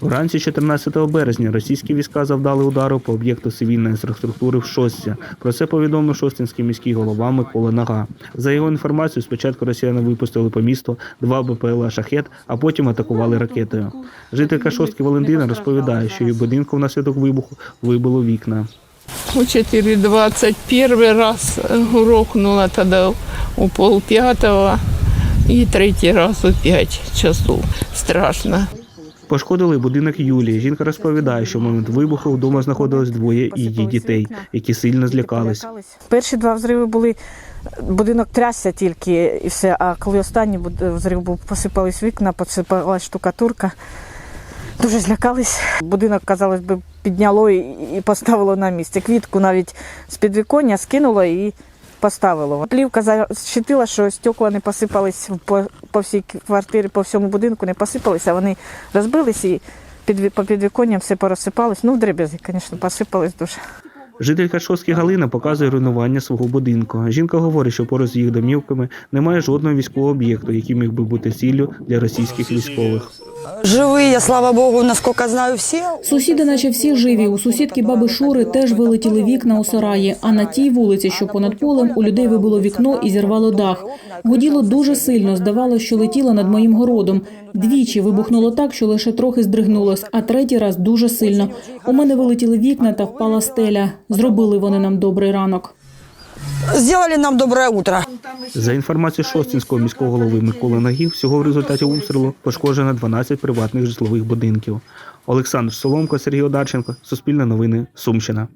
Вранці 14 березня російські війська завдали удару по об'єкту цивільної інфраструктури в Шостці. Про це повідомив шостинський міський голова Микола Нага. За його інформацією, спочатку росіяни випустили по місту два БПЛА «Шахет», а потім атакували ракетою. Жителька Шостки Валентина розповідає, що її будинку внаслідок вибуху вибило вікна. У 4.20 первый раз грохнула тогда у полпятого и третий раз у 5 часов. Страшно. Пошкодили будинок Юлії. Жінка розповідає, що в момент вибуху вдома знаходилось двоє її дітей, які сильно злякались. Перші два взриви були, будинок трясся тільки і все. А коли останній взрив був, посипались вікна, посипалась штукатурка. Дуже злякались. Будинок, казалось би, підняло і, поставило на місце. Квітку навіть з підвіконня скинуло і поставило. Плівка защитила, що стекла не посипались по, по всій квартирі, по всьому будинку не посипалися, вони розбились і під, по підвіконням все порозсипалось. Ну, в дребезі, звісно, посипались дуже. Жителька Шостки Галина показує руйнування свого будинку. Жінка говорить, що поруч з їх домівками немає жодного військового об'єкту, який міг би бути ціллю для російських військових. Живые, слава богу, насколько знаю, все. Сусіди, наче всі живі. У сусідки баби Шури теж вилетіли вікна у сараї. А на тій вулиці, що понад полем, у людей вибило вікно і зірвало дах. Гуділо дуже сильно. Здавалося, що летіло над моїм городом. Двічі вибухнуло так, що лише трохи здригнулось, а третій раз дуже сильно. У мене вилетіли вікна та впала стеля. Зробили вони нам добрий ранок. Сделали нам доброе утро. За інформацією Шостинського міського голови Миколи Нагів, всього в результаті обстрілу пошкоджено 12 приватних житлових будинків. Олександр Соломко, Сергій Одарченко, Суспільне новини, Сумщина.